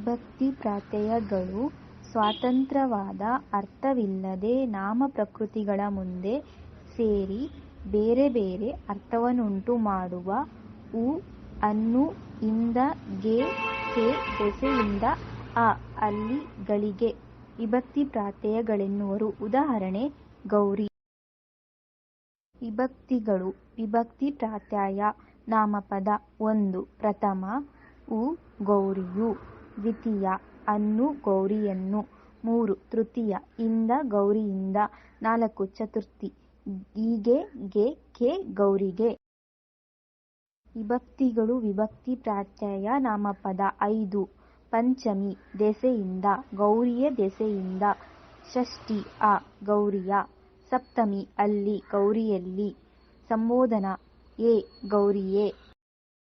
ವಿಭಕ್ತಿ ಪ್ರತ್ಯಯಗಳು ಸ್ವತಂತ್ರವಾದ ಅರ್ಥವಿಲ್ಲದೆ ನಾಮಪ್ರಕೃತಿಗಳ ಮುಂದೆ ಸೇರಿ ಬೇರೆ ಬೇರೆ ಅರ್ಥವನ್ನುಂಟು ಮಾಡುವ ಉ, ಅನ್ನು, ಇಂದ, ಗೆ, ಕೆ, ದೆಸೆಯಿಂದ, ಅ, ಅಲ್ಲಿ, ಗಳಿಗೆ ವಿಭಕ್ತಿ ಪ್ರತ್ಯಯಗಳೆನ್ನುವರು. ಉದಾಹರಣೆ, ಗೌರಿ. ವಿಭಕ್ತಿಗಳು ವಿಭಕ್ತಿ ಪ್ರತ್ಯಯ ನಾಮಪದ, ಒಂದು, ಪ್ರಥಮ, ಉ, ಗೌರಿಯು ದ್ವಿತೀಯ, ಅನ್ನು ಗೌರಿಯನ್ನು. ಮೂರು, ತೃತೀಯ, ಇಂದ ಗೌರಿಯಿಂದ. ನಾಲ್ಕು, ಚತುರ್ಥಿ ಹೀಗೆ ಗೆ, ಕೆ ಗೌರಿಗೆ. ವಿಭಕ್ತಿಗಳು ವಿಭಕ್ತಿ ಪ್ರತ್ಯಯ ನಾಮಪದ. ಐದು, ಪಂಚಮಿ, ದೆಸೆಯಿಂದ, ಗೌರಿಯ ದೆಸೆಯಿಂದ. ಷಷ್ಠಿ, ಅ, ಗೌರಿಯ. ಸಪ್ತಮಿ, ಅಲ್ಲಿ, ಗೌರಿಯಲ್ಲಿ. ಸಂಬೋಧನ, ಎ, ಗೌರಿಯೇ.